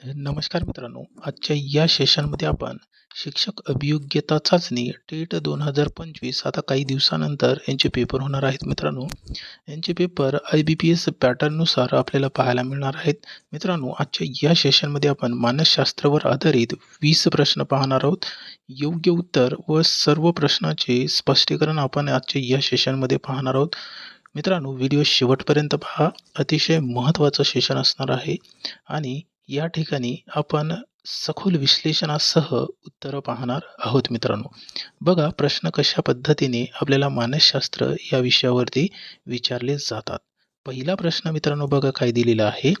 नमस्कार मित्रांनो आजच्या या सेशनमध्ये आपण शिक्षक अभियोग्यता चाचणी टेट दोन हजार पंचवीस आता काही दिवसानंतर यांचे पेपर होणार आहेत मित्रांनो. यांचे paper I B P S पॅटर्ननुसार आपल्याला पाहायला मिळणार आहेत. मित्रांनो आजच्या या सेशनमध्ये आपण मानसशास्त्रावर आधारित वीस प्रश्न पाहणार आहोत. योग्य उत्तर व सर्व प्रश्नाचे स्पष्टीकरण आपण आजच्या या सेशनमध्ये पाहणार आहोत. मित्रांनो व्हिडिओ शेवटपर्यंत पहा. अतिशय महत्त्वाचं सेशन असणार आहे. आणि या ठिकाणी आपण सखोल विश्लेषणासह उत्तरं पाहणार आहोत मित्रांनो. बघा प्रश्न कशा पद्धतीने आपल्याला मानसशास्त्र या विषयावरती विचारले जातात? पहिला प्रश्न मित्रांनो बघा काय दिलेला आहे.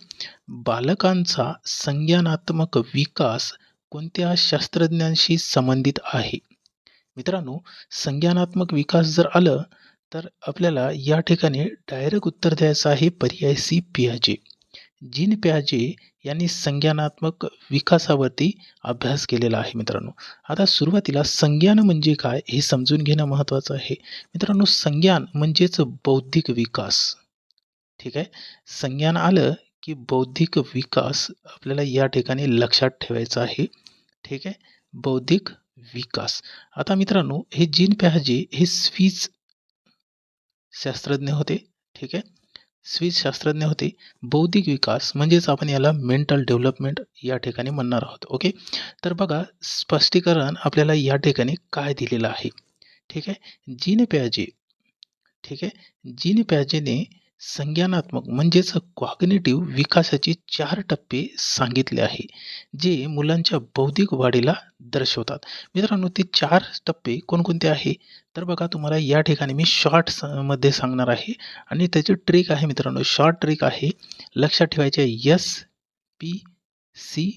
बालकांचा संज्ञानात्मक विकास कोणत्या शास्त्रज्ञांशी संबंधित आहे? मित्रांनो संज्ञानात्मक विकास जर आलं तर आपल्याला या ठिकाणी डायरेक्ट उत्तर द्यायचं आहे पर्याय सी पियाजे. जीन प्याजे यांनी संज्ञानात्मक विकासावरती अभ्यास केलेला आहे मित्रांनो. आता सुरुवातीला संज्ञान म्हणजे काय हे समजून घेणं महत्त्वाचं आहे. मित्रांनो संज्ञान म्हणजेच बौद्धिक विकास. ठीक आहे? संज्ञान आलं की बौद्धिक विकास आपल्याला या ठिकाणी लक्षात ठेवायचं आहे. ठीक आहे? बौद्धिक विकास. आता मित्रांनो हे जीन प्याजे हे स्वीज शास्त्रज्ञ होते. ठीक आहे? स्विस शास्त्रज्ञ होते. बौद्धिक विकास म्हणजेच आपण याला मेंटल डेव्हलपमेंट या ठिकाणी म्हणणार आहोत. ओके तर बघा स्पष्टीकरण आपल्याला या ठिकाणी काय दिलेलं आहे? ठीक आहे? जीन प्याजे. ठीक आहे? जीन प्याजेने संज्ञानात्मक म्हणजेच कॉग्नेटिव्ह विकासाचे चार टप्पे सांगितले आहे जे मुलांच्या बौद्धिक वाढीला दर्शवतात. मित्रांनो ते चार टप्पे कोणकोणते आहे? तर बघा तुम्हाला या ठिकाणी मी शॉर्टमध्ये सांगणार आहे आणि त्याची ट्रिक आहे मित्रांनो. शॉर्ट ट्रिक आहे लक्षात ठेवायचे यस पी सी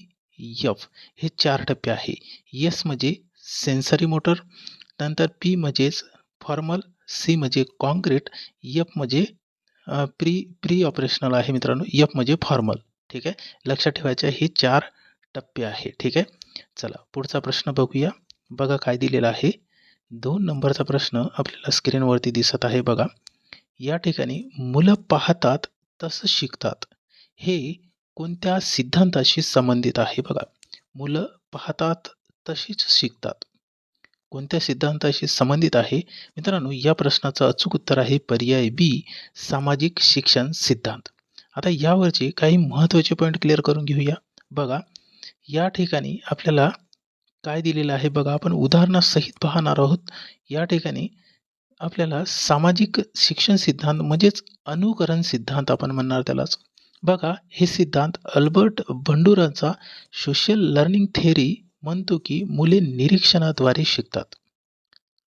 एफ हे चार टप्पे आहे. यस म्हणजे सेन्सरी मोटर नंतर पी म्हणजेच फॉर्मल सी म्हणजे कॉन्क्रीट एफ म्हणजे प्री प्री ऑपरेशनल आहे मित्रांनो. एफ म्हणजे फॉर्मल ठीक आहे? लक्षात ठेवायचे हे चार टप्पे आहे. ठीक आहे? चला पुढचा प्रश्न बघूया. बघा काय दिलेला आहे. दोन नंबरचा प्रश्न आपल्याला स्क्रीनवरती दिसत आहे बघा. या ठिकाणी मुलं पाहतात तसं शिकतात. हे कोणत्या सिद्धांताशी संबंधित आहे बघा. मुलं पाहतात तशीच शिकतात. कोणत्या सिद्धांताशी संबंधित आहे? मित्रांनो या प्रश्नाचं अचूक उत्तर आहे पर्याय बी सामाजिक शिक्षण सिद्धांत. आता यावरचे काही महत्त्वाचे पॉईंट क्लिअर करून घेऊया. बघा या ठिकाणी आपल्याला काय दिलेलं आहे बघा आपण उदाहरणासहित पाहणार आहोत. या ठिकाणी आपल्याला सामाजिक शिक्षण सिद्धांत म्हणजेच अनुकरण सिद्धांत आपण म्हणणार त्यालाच. बघा हे सिद्धांत अल्बर्ट बंडुराचा सोशल लर्निंग थेअरी म्हणतो की मुले निरीक्षणाद्वारे शिकतात.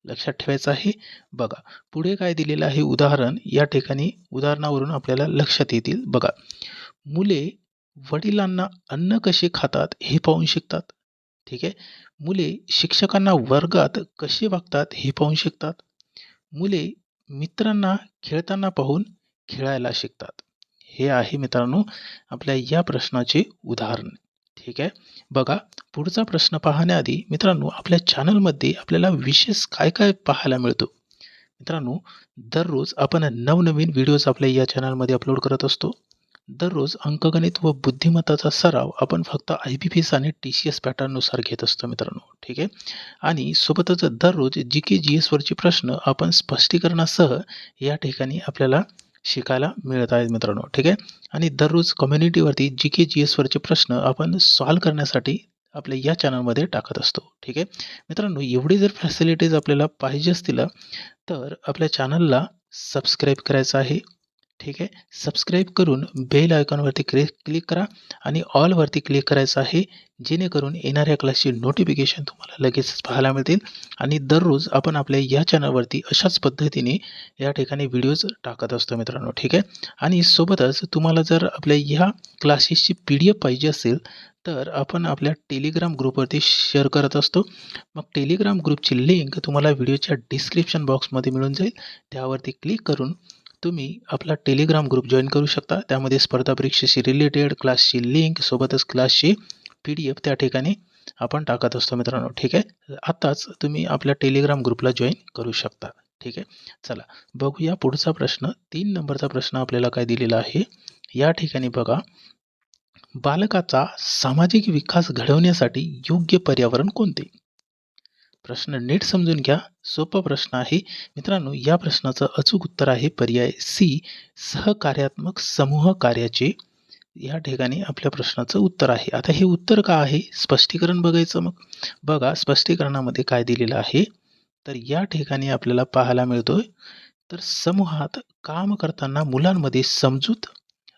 लक्षात ठेवायचं आहे? बघा पुढे काय दिलेलं आहे उदाहरण? या ठिकाणी उदाहरणावरून आपल्याला लक्षात येतील. बघा मुले वडिलांना अन्न कसे खातात हे पाहून शिकतात. ठीक आहे? मुले शिक्षकांना वर्गात कसे वागतात हे पाहून शिकतात. मुले मित्रांना खेळताना पाहून खेळायला शिकतात. हे आहे मित्रांनो आपल्या या प्रश्नाचे उदाहरण. ठीक आहे? बघा पुढचा प्रश्न पाहण्याआधी मित्रांनो आपल्या चॅनलमध्ये आपल्याला विशेष काय काय पाहायला मिळतो? मित्रांनो दररोज आपण नवनवीन व्हिडिओज आपल्या या चॅनलमध्ये अपलोड करत असतो. दररोज अंकगणित व बुद्धिमत्ताचा सराव आपण फक्त आय बी पी एस आणि टी सी एस पॅटर्ननुसार घेत असतो मित्रांनो ठीक आहे? आणि सोबतच दररोज जी के जी एसवरचे प्रश्न आपण स्पष्टीकरणासह या ठिकाणी आपल्याला शिकायला मिळत आहेत मित्रांनो ठीक आहे? आणि दररोज कम्युनिटीवरती जी के जी एसवरचे प्रश्न आपण सॉल्व करण्यासाठी आपल्या या चॅनलमध्ये टाकत असतो ठीक आहे? मित्रांनो एवढी जर फॅसिलिटीज आपल्याला पाहिजे असतील तर आपल्या चॅनलला सबस्क्राईब करायचं आहे ठीक आहे? सबस्क्राईब करून बेल आयकॉनवरती क्लिक क्लिक करा आणि ऑलवरती क्लिक करायचं आहे जेणेकरून येणाऱ्या क्लासची नोटिफिकेशन तुम्हाला लगेचच पाहायला मिळतील. आणि दररोज आपण आपल्या या चॅनलवरती अशाच पद्धतीने या ठिकाणी व्हिडिओज टाकत असतो मित्रांनो ठीक आहे? आणि सोबतच तुम्हाला जर आपल्या ह्या क्लासेसची पी डी एफ पाहिजे असेल तर आपण आपल्या टेलिग्राम ग्रुपवरती शेअर करत असतो. मग टेलिग्राम ग्रुपची लिंक तुम्हाला व्हिडिओच्या डिस्क्रिप्शन बॉक्समध्ये मिळून जाईल. त्यावरती क्लिक करून तुम्ही आपला टेलिग्राम ग्रुप जॉईन करू शकता. त्यामध्ये स्पर्धा परीक्षेशी रिलेटेड क्लासची लिंक सोबतच क्लासची पी डी एफ त्या ठिकाणी आपण टाकत असतो मित्रांनो. ठीक आहे? आत्ताच तुम्ही आपल्या टेलिग्राम ग्रुपला जॉईन करू शकता. ठीक आहे? चला बघूया पुढचा प्रश्न. तीन नंबरचा प्रश्न आपल्याला काय दिलेला आहे? या ठिकाणी बघा. बालकाचा सामाजिक विकास घडवण्यासाठी योग्य पर्यावरण कोणते? प्रश्न नीट समजून घ्या. सोपा प्रश्न आहे. मित्रांनो या प्रश्नाचं अचूक उत्तर आहे पर्याय सी सहकार्यात्मक समूह कार्याचे. या ठिकाणी आपल्या प्रश्नाचं उत्तर आहे. आता हे उत्तर का आहे? स्पष्टीकरण बघायचं मग. बघा स्पष्टीकरणामध्ये काय दिलेलं आहे? तर या ठिकाणी आपल्याला पाहायला मिळतोय. तर समूहात काम करताना मुलांमध्ये समजूत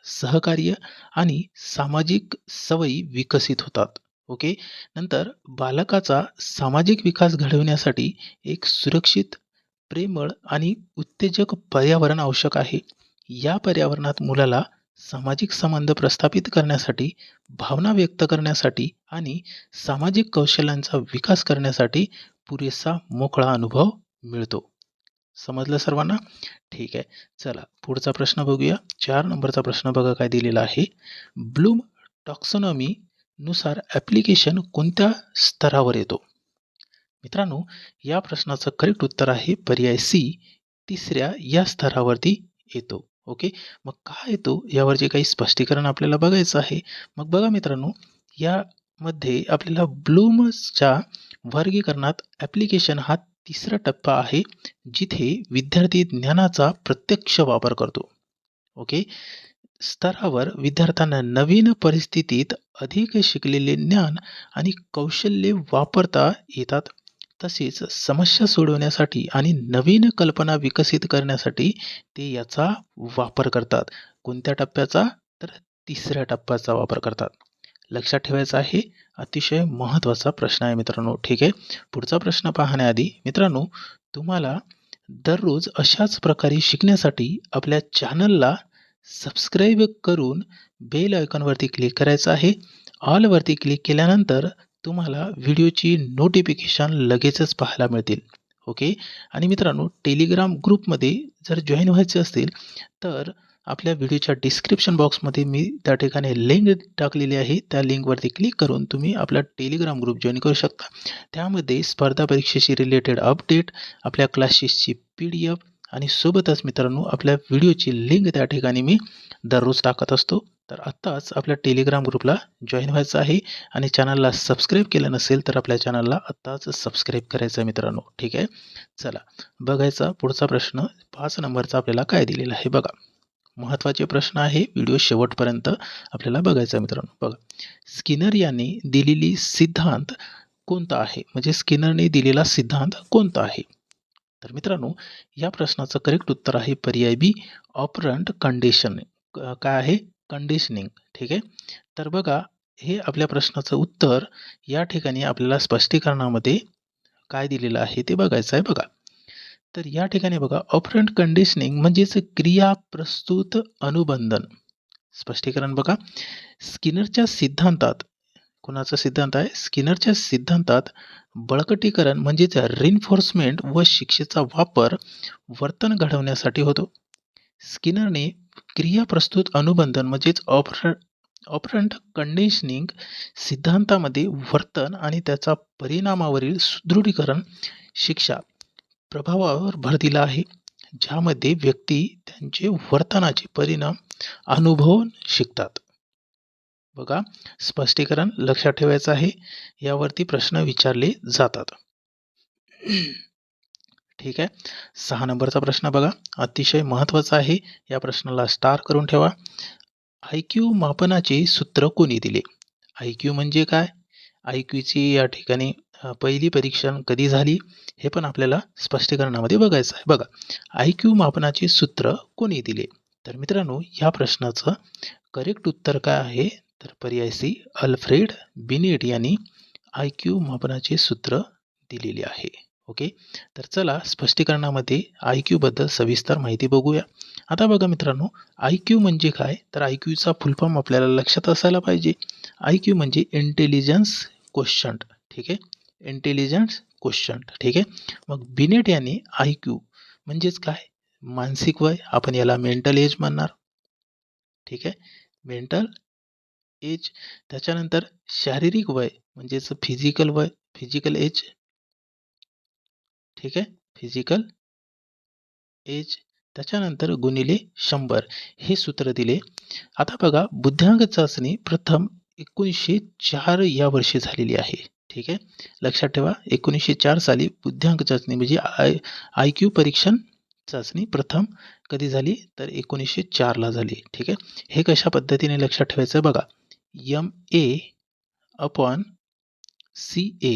सहकार्य आणि सामाजिक सवयी विकसित होतात. ओके? नंतर बालकाचा सामाजिक विकास घडवण्यासाठी एक सुरक्षित प्रेमळ आणि उत्तेजक पर्यावरण आवश्यक आहे. या पर्यावरणात मुलाला सामाजिक संबंध प्रस्थापित करण्यासाठी भावना व्यक्त करण्यासाठी आणि सामाजिक कौशल्यांचा विकास करण्यासाठी पुरेसा मोकळा अनुभव मिळतो. समजलं सर्वांना? ठीक आहे. चला पुढचा प्रश्न बघूया. चार नंबरचा प्रश्न बघा काय दिलेला आहे. ब्लूम टॉक्सॉनॉमी नुसार ॲप्लिकेशन कोणत्या स्तरावर येतो? मित्रांनो या प्रश्नाचं करेक्ट उत्तर आहे पर्याय सी तिसऱ्या या स्तरावरती येतो. ओके मग काय येतो? यावर जे काही स्पष्टीकरण आपल्याला बघायचं आहे मग बघा मित्रांनो यामध्ये आपल्याला ब्लूमसच्या वर्गीकरणात ॲप्लिकेशन हा तिसरा टप्पा आहे जिथे विद्यार्थी ज्ञानाचा प्रत्यक्ष वापर करतो. ओके स्तरावर विद्यार्थ्यांना नवीन परिस्थितीत अधिक शिकलेले ज्ञान आणि कौशल्ये वापरता येतात. तसेच समस्या सोडवण्यासाठी आणि नवीन कल्पना विकसित करण्यासाठी ते याचा वापर करतात. कोणत्या टप्प्याचा? तर तिसऱ्या टप्प्याचा वापर करतात. लक्षात ठेवायचं आहे अतिशय महत्त्वाचा प्रश्न आहे मित्रांनो. ठीक आहे? पुढचा प्रश्न पाहण्याआधी मित्रांनो तुम्हाला दररोज अशाच प्रकारे शिकण्यासाठी आपल्या चॅनलला सबस्क्राईब करून बेल आयकॉनवरती क्लिक करायचं आहे. ऑलवरती क्लिक केल्यानंतर तुम्हाला व्हिडिओची नोटिफिकेशन लगेचच पाहायला मिळतील. ओके आणि मित्रांनो टेलिग्राम ग्रुपमध्ये जर जॉईन व्हायचे असतील तर आपल्या व्हिडिओच्या डिस्क्रिप्शन बॉक्समध्ये मी त्या ठिकाणी लिंक टाकलेली आहे. त्या लिंकवरती क्लिक करून तुम्ही आपला टेलिग्राम ग्रुप जॉईन करू शकता. त्यामध्ये स्पर्धा परीक्षेशी रिलेटेड अपडेट आपल्या क्लासेसची पी डी एफ आणि सोबतच मित्रांनो आपल्या व्हिडिओची लिंक त्या ठिकाणी मी दररोज टाकत असतो. तर आत्ताच आपल्या टेलिग्राम ग्रुपला जॉईन व्हायचं आहे आणि चॅनलला सबस्क्राईब केलं नसेल तर आपल्या चॅनलला आत्ताच सबस्क्राईब करायचं आहे मित्रांनो. ठीक आहे? चला बघायचा पुढचा प्रश्न. पाच नंबरचा आपल्याला काय दिलेला आहे बघा. महत्त्वाचे प्रश्न आहे व्हिडिओ शेवटपर्यंत आपल्याला बघायचा मित्रांनो. बघा स्किनर यांनी दिलेली सिद्धांत कोणता आहे? म्हणजे स्किनरने दिलेला सिद्धांत कोणता आहे? तर मित्रांनो या प्रश्नाचं करेक्ट उत्तर आहे पर्याय बी ऑपरंट कंडिशन काय आहे? कंडिशनिंग ठीक आहे? तर बघा हे आपल्या प्रश्नाचं उत्तर या ठिकाणी आपल्याला स्पष्टीकरणामध्ये काय दिलेलं आहे ते बघायचं आहे बघा. तर या ठिकाणी बघा ऑपरंट कंडिशनिंग म्हणजेच क्रिया प्रस्तुत अनुबंधन. स्पष्टीकरण बघा. स्किनरच्या सिद्धांतात कोणाचा सिद्धांत आहे? स्किनरच्या सिद्धांतात बळकटीकरण म्हणजेच रिन्फोर्समेंट व शिक्षेचा वापर वर्तन घडवण्यासाठी होतो. स्किनरने क्रिया प्रस्तुत अनुबंधन म्हणजेच ऑपर ऑपरंट कंडिशनिंग सिद्धांतामध्ये वर्तन आणि त्याचा परिणामावरील सुदृढीकरण शिक्षा प्रभावावर भर दिला आहे ज्यामध्ये व्यक्ती त्यांचे वर्तनाचे परिणाम अनुभवून शिकतात. बघा स्पष्टीकरण लक्षात ठेवायचं आहे. यावरती प्रश्न विचारले जातात. ठीक आहे. सहा नंबरचा प्रश्न बघा. अतिशय महत्त्वाचा आहे. या प्रश्नाला स्टार करून ठेवा. आय क्यू मापनाचे सूत्र कोणी दिले? आय क्यू म्हणजे काय? आय क्यूची या ठिकाणी पहिली परीक्षण कधी झाली? हे पण आपल्याला स्पष्टीकरणामध्ये बघायचं आहे. बघा आय क्यू मापनाचे सूत्र कोणी दिले? तर मित्रांनो या प्रश्नाचं करेक्ट उत्तर काय आहे? तर पर्याय सी अल्फ्रेड बिनेट यांनी आय क्यू मापनाचे सूत्र दिलेले आहे. ओके? तर चला स्पष्टीकरणामध्ये आय क्यूबद्दल सविस्तर माहिती बघूया. आता बघा मित्रांनो आय क्यू म्हणजे काय? तर आय क्यूचा फुलफॉर्म आपल्याला लक्षात असायला पाहिजे. आय क्यू म्हणजे इंटेलिजन्स क्वेश्चन ठीक आहे? इंटेलिजन्स क्वेश्चन ठीक आहे? मग बिनेट यांनी आय क्यू म्हणजेच काय? मानसिक वय. आपण याला मेंटल एज म्हणणार. ठीक आहे? मेंटल एज त्याच्यानंतर शारीरिक वय म्हणजेच फिजिकल वय फिजिकल एज ठीक आहे? फिजिकल एज त्याच्यानंतर गुणिले शंभर हे सूत्र दिले. आता बघा बुद्ध्यांक चाचणी प्रथम एकोणीसशे चार या वर्षी झालेली आहे ठीक आहे? लक्षात ठेवा एकोणीसशे चार साली बुद्ध्यांक चाचणी म्हणजे आय आय क्यू परीक्षण चाचणी प्रथम कधी झाली? तर एकोणीसशे चारला झाली ठीक आहे? हे कशा पद्धतीने लक्षात ठेवायचं बघा. M A upon C A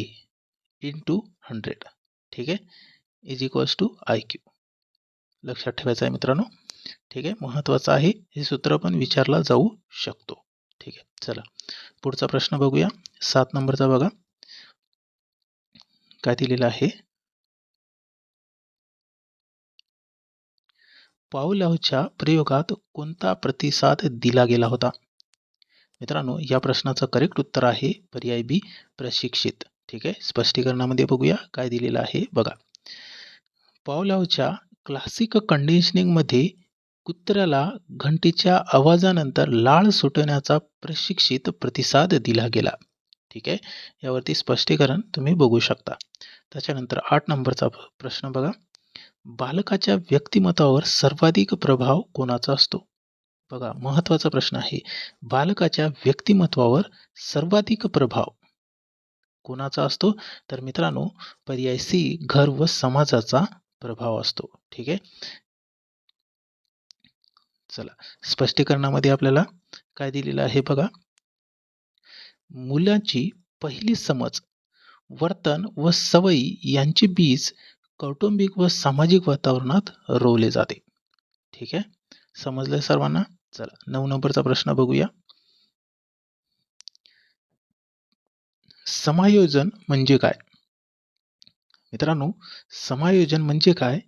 into hundred ठीक आहे? Is equals to I Q लक्षात ठेवायचं आहे मित्रांनो. ठीक आहे? महत्त्वाचं आहे. हे सूत्र पण विचारला जाऊ शकतो. ठीक आहे? चला. पुढचा प्रश्न बघूया. सात नंबरचा बघा. काय दिलेलं आहे? पावलावच्या प्रयोगात कोणता प्रतिसाद दिला गेला होता? मित्रांनो या प्रश्नाचं करेक्ट उत्तर आहे पर्याय बी प्रशिक्षित. ठीक आहे? स्पष्टीकरणामध्ये बघूया काय दिलेलं आहे. बघा. पावलावच्या क्लासिक कंडिशनिंगमध्ये कुत्र्याला घंटीच्या आवाजानंतर लाळ सुटण्याचा प्रशिक्षित प्रतिसाद दिला गेला. ठीक आहे? यावरती स्पष्टीकरण तुम्ही बघू शकता. त्याच्यानंतर आठ नंबरचा प्रश्न बघा. बालकाच्या व्यक्तिमत्वावर सर्वाधिक प्रभाव कोणाचा असतो? बघा महत्त्वाचा प्रश्न आहे. बालकाच्या व्यक्तिमत्वावर सर्वाधिक प्रभाव कोणाचा असतो? तर मित्रांनो पर्याय सी घर व समाजाचा प्रभाव असतो. ठीक आहे? चला स्पष्टीकरणामध्ये आपल्याला काय दिलेलं आहे बघा? मुलाची पहिली समज वर्तन व सवयी यांचे बीज कौटुंबिक व सामाजिक वातावरणात रोवले जाते. ठीक आहे? समजलं सर्वांना? चला नऊ नंबरचा प्रश्न बघूया. समायोजन म्हणजे काय? मित्रांनो समायोजन म्हणजे काय?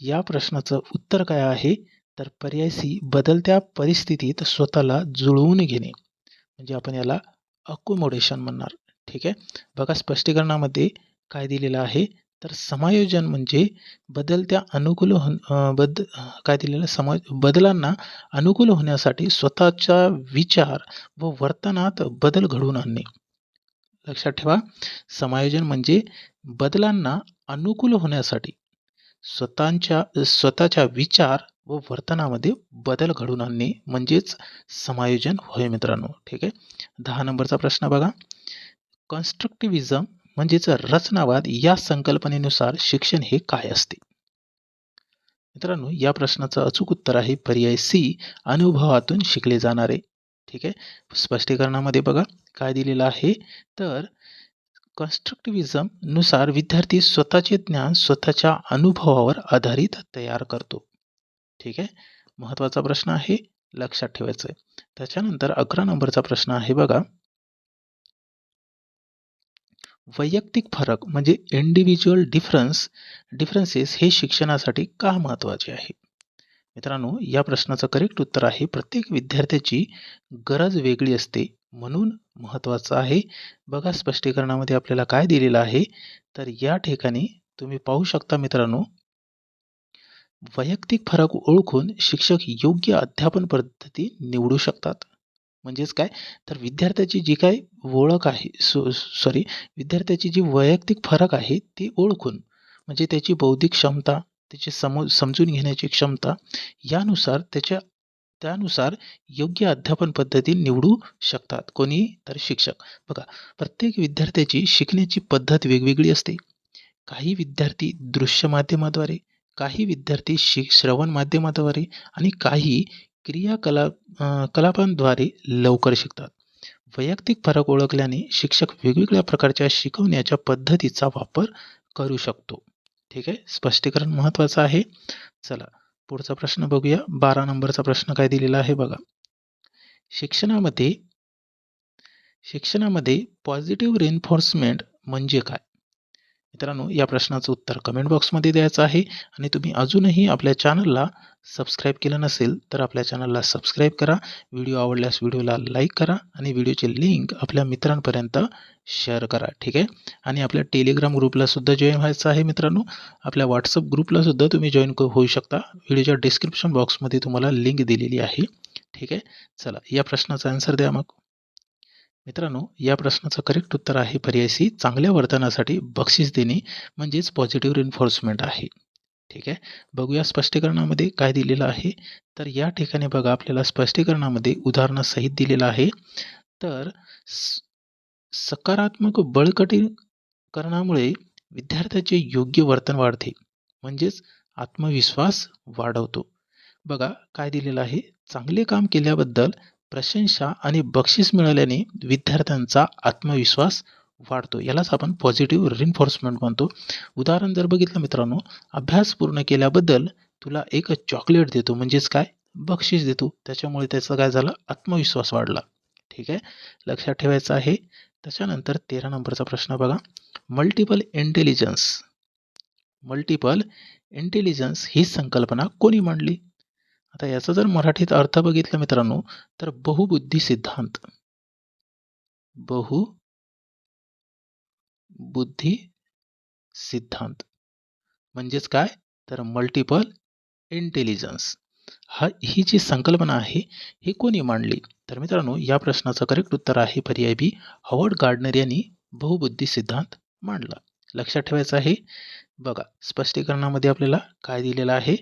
या प्रश्नाचं उत्तर काय आहे? तर पर्याय सी बदलत्या परिस्थितीत स्वतःला जुळवून घेणे. म्हणजे आपण याला अकोमोडेशन म्हणणार. ठीक आहे? बघा स्पष्टीकरणामध्ये काय दिलेलं आहे? तर समायोजन म्हणजे बदलत्या अनुकूल हो बद काय दिलेलं? समा बदलांना अनुकूल होण्यासाठी स्वतःच्या विचार व वर्तनात बदल घडवून आणणे. लक्षात ठेवा समायोजन म्हणजे बदलांना अनुकूल होण्यासाठी स्वतःच्या स्वतःच्या विचार व वर्तनामध्ये बदल घडून आणणे म्हणजेच समायोजन होय मित्रांनो. ठीक आहे? दहा नंबरचा प्रश्न बघा. कन्स्ट्रक्टिव्हिजम म्हणजेच रचनावाद या संकल्पनेनुसार शिक्षण हे काय असते? मित्रांनो या प्रश्नाचं अचूक उत्तर आहे पर्याय सी अनुभवातून शिकले जाणारे. ठीक आहे? स्पष्टीकरणामध्ये बघा काय दिलेलं आहे? तर कन्स्ट्रक्टिव्हिजमनुसार विद्यार्थी स्वतःचे ज्ञान स्वतःच्या अनुभवावर आधारित तयार करतो. ठीक आहे? महत्त्वाचा प्रश्न आहे लक्षात ठेवायचं आहे त्याच्यानंतर अकरा नंबरचा प्रश्न आहे बघा. वैयक्तिक फरक म्हणजे इंडिव्हिज्युअल डिफरन्स डिफरन्सेस हे शिक्षणासाठी का महत्त्वाचे आहे? मित्रांनो या प्रश्नाचं करेक्ट उत्तर आहे प्रत्येक विद्यार्थ्याची गरज वेगळी असते. म्हणून महत्त्वाचं आहे बघा स्पष्टीकरणामध्ये आपल्याला काय दिलेलं आहे. तर या ठिकाणी तुम्ही पाहू शकता मित्रांनो वैयक्तिक फरक ओळखून शिक्षक योग्य अध्यापन पद्धती निवडू शकतात. म्हणजेच काय? तर विद्यार्थ्याची जी काही ओळख आहे सो सॉरी विद्यार्थ्याची जी वैयक्तिक फरक आहे ती ओळखून म्हणजे त्याची बौद्धिक क्षमता त्याची समो समजून घेण्याची क्षमता यानुसार त्याच्या त्यानुसार योग्य अध्यापन पद्धती निवडू शकतात. कोणी तर शिक्षक. बघा प्रत्येक विद्यार्थ्याची शिकण्याची पद्धत वेगवेगळी असते. काही विद्यार्थी दृश्य माध्यमाद्वारे काही विद्यार्थी शिक श्रवण माध्यमाद्वारे आणि काही क्रियाकला कलापांद्वारे लवकर शिकतात. वैयक्तिक फरक ओळखल्याने शिक्षक वेगवेगळ्या प्रकारच्या शिकवण्याच्या पद्धतीचा वापर करू शकतो. ठीक आहे? स्पष्टीकरण महत्त्वाचं आहे. चला पुढचा प्रश्न बघूया. बारा नंबरचा प्रश्न काय दिलेला आहे बघा. शिक्षणामध्ये शिक्षणामध्ये पॉझिटिव्ह रेन्फोर्समेंट म्हणजे काय? मित्रांनो या प्रश्नाचं उत्तर कमेंट बॉक्समध्ये द्यायचं आहे आणि तुम्ही अजूनही आपल्या चॅनलला सबस्क्राईब केलं नसेल तर आपल्या चॅनलला सबस्क्राईब करा. व्हिडिओ आवडल्यास व्हिडिओला लाईक करा आणि व्हिडिओची लिंक आपल्या मित्रांपर्यंत शेअर करा ठीक आहे? आणि आपल्या टेलिग्राम ग्रुपलासुद्धा जॉईन व्हायचं आहे मित्रांनो. आपल्या व्हॉट्सअप ग्रुपलासुद्धा तुम्ही जॉईन होऊ शकता. व्हिडिओच्या डिस्क्रिप्शन बॉक्समध्ये तुम्हाला लिंक दिलेली आहे ठीक आहे? चला या प्रश्नाचा आन्सर द्या मग. मित्रांनो या प्रश्नाचं करेक्ट उत्तर आहे पर्याय सी. चांगल्या वर्तनासाठी बक्षीस देणे म्हणजेच पॉझिटिव्ह रिन्फोर्समेंट आहे. ठीक आहे. बघूया स्पष्टीकरणामध्ये काय दिलेलं आहे. तर या ठिकाणी बघा आपल्याला स्पष्टीकरणामध्ये उदाहरणासहित दिलेलं आहे. तर स- सकारात्मक बळकटीकरणामुळे विद्यार्थ्याचे योग्य वर्तन वाढते. म्हणजेच आत्मविश्वास वाढवतो. बघा काय दिलेलं आहे? चांगले काम केल्याबद्दल प्रशंसा आणि बक्षीस मिळाल्याने विद्यार्थ्यांचा आत्मविश्वास वाढतो. यालाच आपण पॉझिटिव्ह रिन्फोर्समेंट म्हणतो. उदाहरण जर बघितलं मित्रांनो अभ्यास पूर्ण केल्याबद्दल तुला एक चॉकलेट देतो म्हणजेच काय? बक्षीस देतो. त्याच्यामुळे त्याचा काय झालं? आत्मविश्वास वाढला. ठीक आहे? लक्षात ठेवायचं आहे. त्याच्यानंतर तेरा नंबरचा प्रश्न बघा. मल्टिपल इंटेलिजन्स मल्टिपल इंटेलिजन्स ही संकल्पना कोणी मांडली? आता याचा जर मराठीत अर्थ बघितला मित्रांनो तर बहुबुद्धी सिद्धांत. बहु बुद्धी सिद्धांत. म्हणजेच काय? तर मल्टिपल इंटेलिजन्स हा ही जी संकल्पना आहे ही कोणी मांडली? तर मित्रांनो या प्रश्नाचं करेक्ट उत्तर आहे पर्याय बी हॉवर्ड गार्डनर यांनी बहुबुद्धी सिद्धांत मांडला. लक्षात ठेवायचं आहे? बघा स्पष्टीकरणामध्ये आपल्याला काय दिलेलं आहे?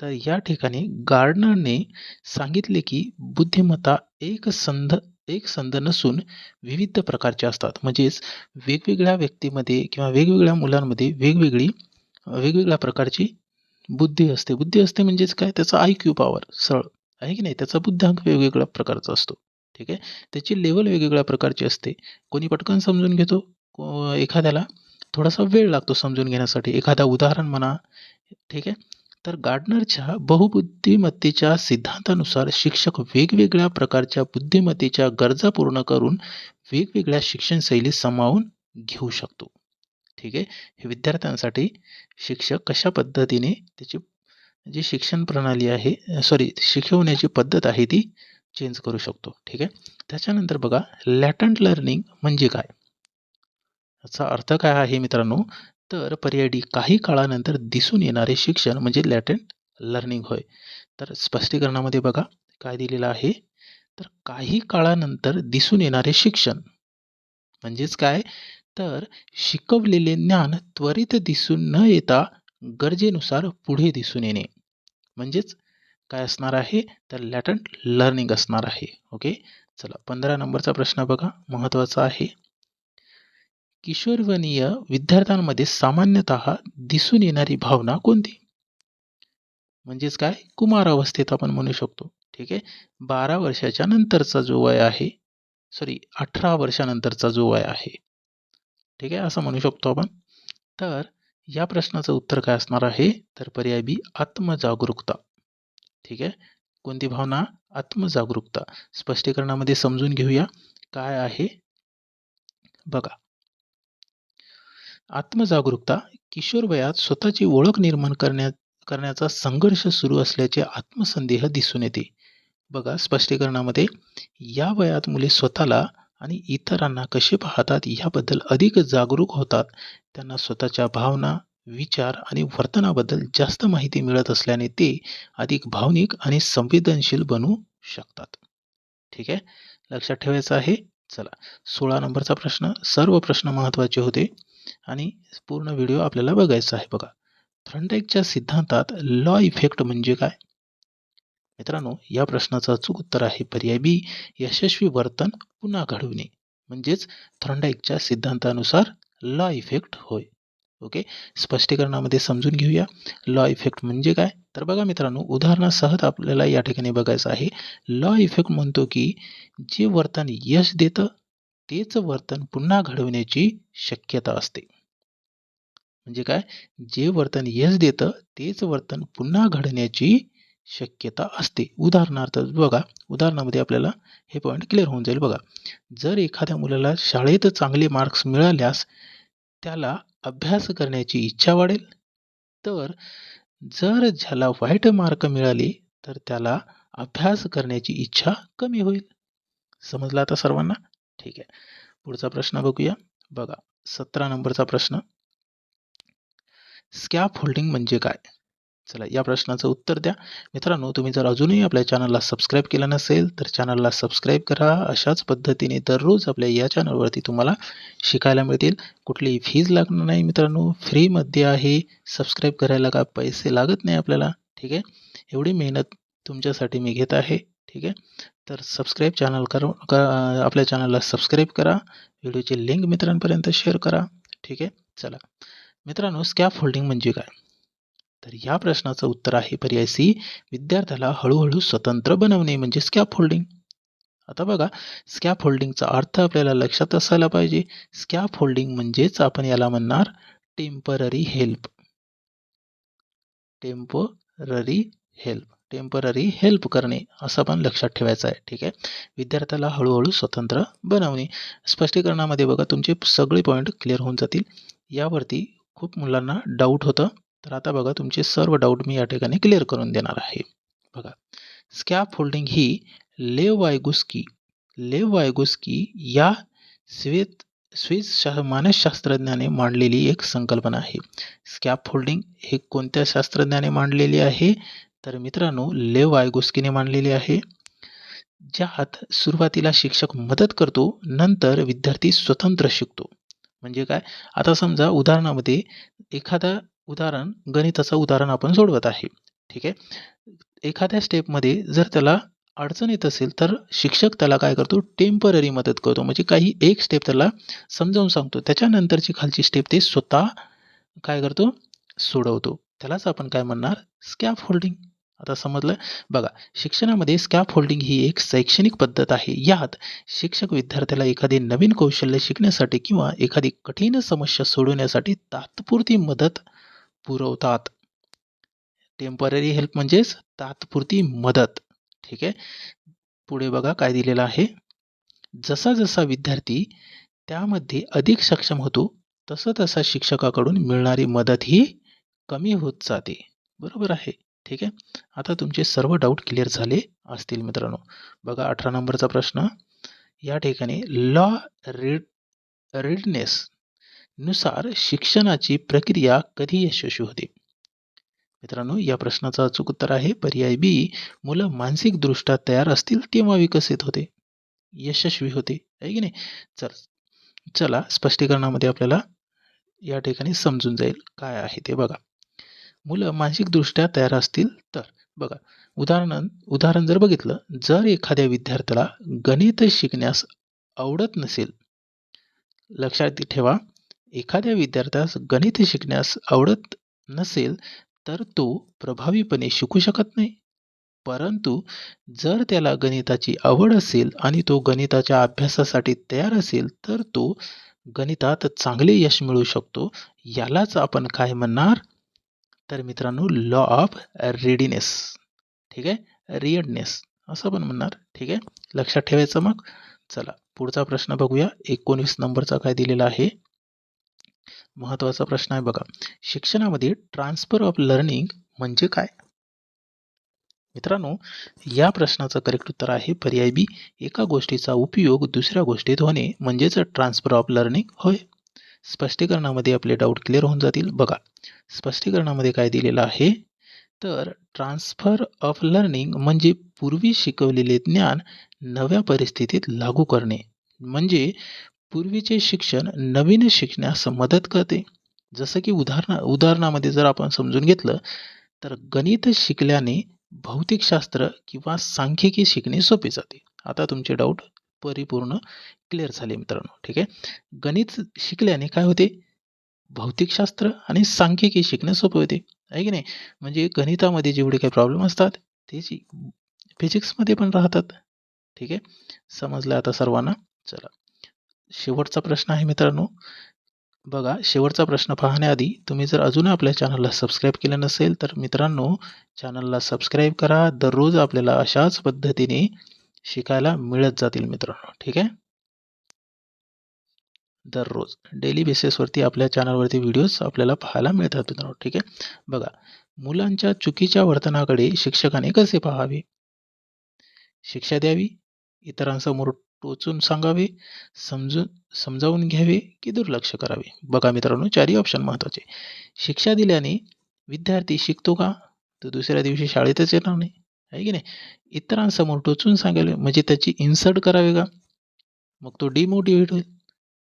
तर या ठिकाणी गार्डनरने सांगितले की बुद्धिमत्ता एक संध एक संद नसून विविध प्रकारचे असतात. म्हणजेच वेगवेगळ्या व्यक्तीमध्ये किंवा वेगवेगळ्या मुलांमध्ये वेगवेगळी वेगवेगळ्या प्रकारची बुद्धी असते. बुद्धी असते म्हणजेच काय? त्याचा आय क्यू पॉवर सरळ. आहे की नाही? त्याचा बुद्ध्यांक वेगवेगळ्या प्रकारचा असतो. ठीक आहे? त्याची लेवल वेगवेगळ्या प्रकारची असते. कोणी पटकन समजून घेतो को- एखाद्याला थोडासा वेळ लागतो समजून घेण्यासाठी. एखादा उदाहरण म्हणा. ठीक आहे? तर गार्डनरच्या बहुबुद्धिमत्तेच्या सिद्धांतानुसार शिक्षक वेगवेगळ्या प्रकारच्या बुद्धिमत्तेच्या गरजा पूर्ण करून वेगवेगळ्या शिक्षण शैली सामावून घेऊ शकतो. ठीक आहे? हे विद्यार्थ्यांसाठी शिक्षक कशा पद्धतीने त्याची जी शिक्षण प्रणाली आहे सॉरी शिकवण्याची पद्धत आहे ती चेंज करू शकतो. ठीक आहे? त्याच्यानंतर बघा लॅटंट लर्निंग म्हणजे काय? याचा अर्थ काय आहे मित्रांनो? तर पर्याय डी काही काळानंतर दिसून येणारे शिक्षण म्हणजे लॅटंट लर्निंग होय. तर स्पष्टीकरणामध्ये बघा काय दिलेलं आहे? तर काही काळानंतर दिसून येणारे शिक्षण म्हणजेच काय? तर शिकवलेले ज्ञान त्वरित दिसून न येता गरजेनुसार पुढे दिसून येणे. म्हणजेच काय असणार आहे? तर लॅटंट लर्निंग असणार आहे. ओके चला पंधरा नंबरचा प्रश्न बघा महत्त्वाचा आहे. किशोरवनीय विद्यार्थ्यांमध्ये सामान्यतः दिसून येणारी भावना कोणती? म्हणजेच काय? कुमार अवस्थेत आपण म्हणू शकतो. ठीक आहे? बारा वर्षाच्या नंतरचा जो वय आहे सॉरी अठरा वर्षानंतरचा जो वय आहे ठीक आहे? असं म्हणू शकतो आपण. तर या प्रश्नाचं उत्तर काय असणार आहे? तर पर्याय बी आत्मजागरूकता. ठीक आहे? कोणती भावना? आत्मजागरूकता. स्पष्टीकरणामध्ये समजून घेऊया. काय आहे? बघा. आत्मजागरूकता किशोर वयात स्वतःची ओळख निर्माण करण्या करण्याचा संघर्ष सुरू असल्याचे आत्मसंदेह दिसून येते. बघा स्पष्टीकरणामध्ये या वयात मुले स्वतःला आणि इतरांना कसे पाहतात याबद्दल अधिक जागरूक होतात. त्यांना स्वतःच्या भावना विचार आणि वर्तनाबद्दल जास्त माहिती मिळत असल्याने ते अधिक भावनिक आणि संवेदनशील बनू शकतात. ठीक आहे? लक्षात ठेवायचं आहे? चला. सोळा नंबरचा प्रश्न. सर्व प्रश्न महत्त्वाचे होते. आणि पूर्ण व्हिडिओ आपल्याला बघायचा आहे बघा. थ्रंडेकच्या सिद्धांतात लॉ इफेक्ट म्हणजे काय? मित्रांनो या प्रश्नाचं अचूक उत्तर आहे पर्याय बी यशस्वी वर्तन पुन्हा घडविणे. म्हणजेच थ्रंडेकच्या सिद्धांतानुसार लॉ इफेक्ट होय. ओके? स्पष्टीकरणामध्ये समजून घेऊया. लॉ इफेक्ट म्हणजे काय? तर बघा मित्रांनो उदाहरणासह आपल्याला या ठिकाणी बघायचं आहे. लॉ इफेक्ट म्हणतो की जे वर्तन यश देतं तेच वर्तन पुन्हा घडवण्याची शक्यता असते. म्हणजे काय? जे वर्तन यश देतं तेच वर्तन पुन्हा घडण्याची शक्यता असते. उदाहरणार्थ बघा उदाहरणामध्ये आपल्याला हे पॉईंट क्लिअर होऊन जाईल. बघा जर एखाद्या मुलाला शाळेत चांगले मार्क्स मिळाल्यास त्याला अभ्यास करण्याची इच्छा वाढेल. तर जर ज्याला वाईट मार्क मिळाले तर त्याला अभ्यास करण्याची इच्छा कमी होईल. समजला आता सर्वांना? ठीक आहे. पुढचा प्रश्न बघूया. बघा सतरा नंबरचा प्रश्न. स्कॅप होल्डिंग म्हणजे काय? चला या प्रश्नाचं उत्तर द्या. मित्रांनो तुम्ही जर अजूनही आपल्या चॅनलला सबस्क्राईब केलं नसेल तर चॅनलला सबस्क्राईब करा. अशाच पद्धतीने दररोज आपल्या या चॅनलवरती तुम्हाला शिकायला मिळतील. कुठलीही फीज लागणार नाही मित्रांनो. फ्रीमध्ये आहे. सबस्क्राईब करायला का पैसे लागत नाही आपल्याला. ठीक आहे? एवढी मेहनत तुमच्यासाठी मी घेत आहे. ठीक आहे? तर सबस्क्राईब चॅनल कर आपल्या चॅनलला सबस्क्राईब करा. व्हिडिओची लिंक मित्रांपर्यंत शेअर करा. ठीक आहे? चला. मित्रांनो स्कॅप होल्डिंग म्हणजे काय? तर या प्रश्नाचं उत्तर आहे पर्याय सी. विद्यार्थ्याला हळूहळू स्वतंत्र बनवणे म्हणजे स्कॅप होल्डिंग आता बघा स्कॅप होल्डिंगचा अर्थ आपल्याला लक्षात असायला पाहिजे. स्कॅप होल्डिंग म्हणजेच आपण याला म्हणणार temporary help temporary help temporary help करणे असं पण लक्षात ठेवायचं आहे. ठीक आहे? विद्यार्थ्याला हळूहळू स्वतंत्र बनवणे. स्पष्टीकरणामध्ये बघा तुमचे सगळे पॉईंट क्लिअर होऊन जातील. यावरती खूप मुलांना डाऊट होतं. तर आता बघा तुमचे सर्व डाऊट मी या ठिकाणी क्लिअर करून देणार आहे. बघा स्कॅप होल्डिंग ही लेव वायगुस्की लेव वायगुस्की या स्वेत स्विस मानसशास्त्रज्ञाने मांडलेली एक संकल्पना आहे. स्कॅप फोल्डिंग हे कोणत्या शास्त्रज्ञाने मांडलेली आहे? तर मित्रांनो लेव आयगोस्कीने मांडलेली आहे ज्यात सुरुवातीला शिक्षक मदत करतो नंतर विद्यार्थी स्वतंत्र शिकतो. म्हणजे काय? आता समजा उदाहरणामध्ये एखादा उदाहरण गणिताचं उदाहरण आपण सोडवत आहे. ठीक आहे? एखाद्या स्टेपमध्ये जर त्याला अडचण येत असेल तर शिक्षक त्याला काय करतो? टेंपररी मदत करतो. म्हणजे काही एक स्टेप त्याला समजावून सांगतो. त्याच्यानंतरची खालची स्टेप ते स्वतः काय करतो? सोडवतो. त्यालाच आपण काय म्हणणार? स्कॅप होल्डिंग आता समजलं? बघा शिक्षणामध्ये स्कॅप होल्डिंग ही एक शैक्षणिक पद्धत आहे. यात शिक्षक विद्यार्थ्याला एखादे नवीन कौशल्य शिकण्यासाठी किंवा एखादी कठीण समस्या सोडवण्यासाठी तात्पुरती मदत पुरवतात. टेंपररी हेल्प म्हणजेच तात्पुरती मदत. ठीक आहे? पुढे बघा काय दिलेलं आहे. जसा जसा विद्यार्थी त्यामध्ये अधिक सक्षम होतो तसं तसा शिक्षकाकडून मिळणारी मदत ही कमी होत जाते. बरोबर आहे? ठीक आहे? आता तुमचे सर्व डाऊट क्लिअर झाले असतील मित्रांनो. बघा अठरा नंबरचा प्रश्न. या ठिकाणी लॉ रीड रीडनेस नुसार शिक्षणाची प्रक्रिया कधी यशस्वी होते? मित्रांनो या प्रश्नाचं अचूक उत्तर आहे. पर्याय बी मुलं मानसिकदृष्ट्या तयार असतील तेव्हा विकसित होते. यशस्वी होते. आहे की नाही? चल चला स्पष्टीकरणामध्ये आपल्याला या ठिकाणी समजून जाईल काय आहे ते बघा. मुलं मानसिकदृष्ट्या तयार असतील तर. बघा उदाहरण उदाहरण जर बघितलं जर एखाद्या विद्यार्थ्याला गणित शिकण्यास आवडत नसेल लक्षात ठेवा एखाद्या विद्यार्थ्यास गणित शिकण्यास आवडत नसेल तर तो प्रभावीपणे शिकू शकत नाही. परंतु जर त्याला गणिताची आवड असेल आणि तो गणिताच्या अभ्यासासाठी तयार असेल तर तो गणितात चांगले यश मिळू शकतो यालाच आपण काय म्हणणार? तर मित्रांनो लॉ ऑफ रेडीनेस ठीक आहे? रियडनेस असं पण म्हणणार ठीक आहे? लक्षात ठेवायचं मग? चला पुढचा प्रश्न बघूया. एकोणवीस नंबरचा काय दिलेला आहे? महत्त्वाचा प्रश्न आहे बघा. शिक्षणामध्ये ट्रान्सफर ऑफ लर्निंग म्हणजे काय? मित्रांनो या प्रश्नाचं करेक्ट उत्तर आहे पर्याय बी. एका गोष्टीचा उपयोग दुसऱ्या गोष्टीत होणे म्हणजेच ट्रान्सफर ऑफ लर्निंग होय. स्पष्टीकरणामध्ये आपले डाऊट क्लिअर होऊन जातील. बघा स्पष्टीकरणामध्ये काय दिलेलं आहे? तर ट्रान्सफर ऑफ लर्निंग म्हणजे पूर्वी शिकवलेले ज्ञान नव्या परिस्थितीत लागू करणे. म्हणजे पूर्वीचे शिक्षण नवीन शिकण्यास मदत करते. जसं की उदाहरणा उदाहरणामध्ये जर आपण समजून घेतलं तर गणित शिकल्याने भौतिकशास्त्र किंवा सांख्यिकी शिकणे सोपे जाते. आता तुमचे डाऊट परिपूर्ण क्लिअर झाले मित्रांनो ठीक आहे? गणित शिकल्याने काय होते? भौतिकशास्त्र आणि सांख्यिकी शिकणे सोपे होते आहे की नाही? म्हणजे गणितामध्ये जेवढे काही प्रॉब्लेम असतात ते फिजिक्समध्ये पण राहतात ठीक आहे? समजलं आता सर्वांना? चला. शेवटचा प्रश्न आहे मित्रांनो. बघा शेवटचा प्रश्न पाहण्याआधी तुम्ही जर अजून आपल्या चॅनलला सबस्क्राईब केलं नसेल तर मित्रांनो चॅनलला सबस्क्राईब करा. दररोज आपल्याला अशाच पद्धतीने शिकायला मिळत जातील मित्रांनो ठीक आहे? दररोज डेली बेसिसवरती आपल्या चॅनलवरती व्हिडिओज आपल्याला पाहायला मिळतात मित्रांनो ठीक आहे? बघा मुलांच्या चुकीच्या वर्तनाकडे शिक्षकाने कसे पाहावे? शिक्षा द्यावी? इतरांसमोर टोचून सांगावे? समजून समजावून घ्यावे की दुर्लक्ष करावे? बघा मित्रांनो चारही ऑप्शन महत्त्वाचे शिक्षा दिल्याने विद्यार्थी शिकतो का? तो दुसऱ्या दिवशी शाळेतच येणार नाही आहे की नाही? इतरांसमोर टोचून सांगायला म्हणजे त्याची इन्सर्ट करावे का? मग तो डिमोटिवेट होईल.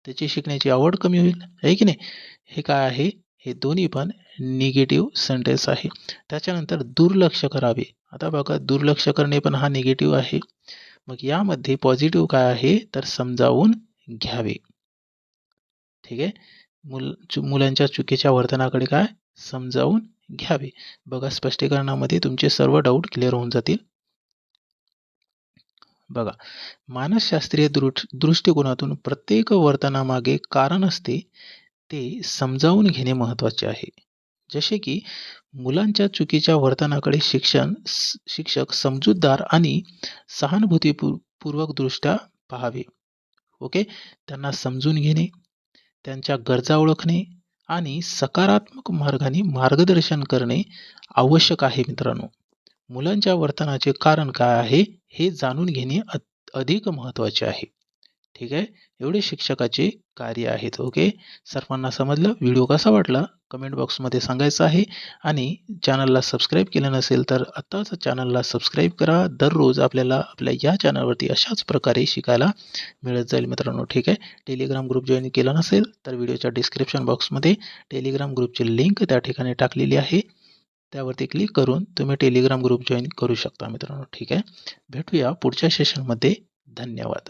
त्याची शिकण्याची आवड कमी होईल आहे की नाही? हे काय आहे? हे दोन्ही पण निगेटिव्ह सेंटेन्स आहे. त्याच्यानंतर दुर्लक्ष करावे. आता बघा दुर्लक्ष करणे पण हा निगेटिव्ह आहे. मग यामध्ये पॉझिटिव्ह काय आहे? तर समजावून घ्यावे. ठीक आहे? मुल चु मुलांच्या चुकीच्या वर्तनाकडे काय? समजावून घ्यावे. बघा स्पष्टीकरणामध्ये तुमचे सर्व डाऊट क्लिअर होऊन जातील. बघा मानसशास्त्रीय दृ दृष्टिकोनातून प्रत्येक वर्तनामागे कारण असते ते समजावून घेणे महत्त्वाचे आहे. जसे की मुलांच्या चुकीच्या वर्तनाकडे शिक्षण शिक्षक समजूतदार आणि सहानुभूतीपूर्वक दृष्ट्या पाहावे. ओके? त्यांना समजून घेणे त्यांच्या गरजा ओळखणे आणि सकारात्मक मार्गाने मार्गदर्शन करणे आवश्यक आहे मित्रांनो. मुलांच्या वर्तनाचे कारण काय आहे हे जाणून घेणे अधिक महत्त्वाचे आहे. ठीक आहे? एवढे शिक्षकाचे कार्य आहेत ओके? सर्वांना समजलं? व्हिडिओ कसा वाटला? कमेंट बॉक्समध्ये सांगायचं आहे. आणि चॅनलला सबस्क्राईब केलं नसेल तर आत्ताच चॅनलला सबस्क्राईब करा. दररोज आपल्याला आपल्या या चॅनलवरती अशाच प्रकारे शिकायला मिळत जाईल मित्रांनो. ठीक आहे? टेलिग्राम ग्रुप जॉईन केला नसेल तर व्हिडिओच्या डिस्क्रिप्शन बॉक्समध्ये टेलिग्राम ग्रुपची लिंक त्या ठिकाणी टाकलेली आहे. त्यावरती क्लिक करून तुम्ही टेलिग्राम ग्रुप जॉईन करू शकता मित्रांनो. ठीक आहे? भेटूया पुढच्या सेशनमध्ये धन्यवाद.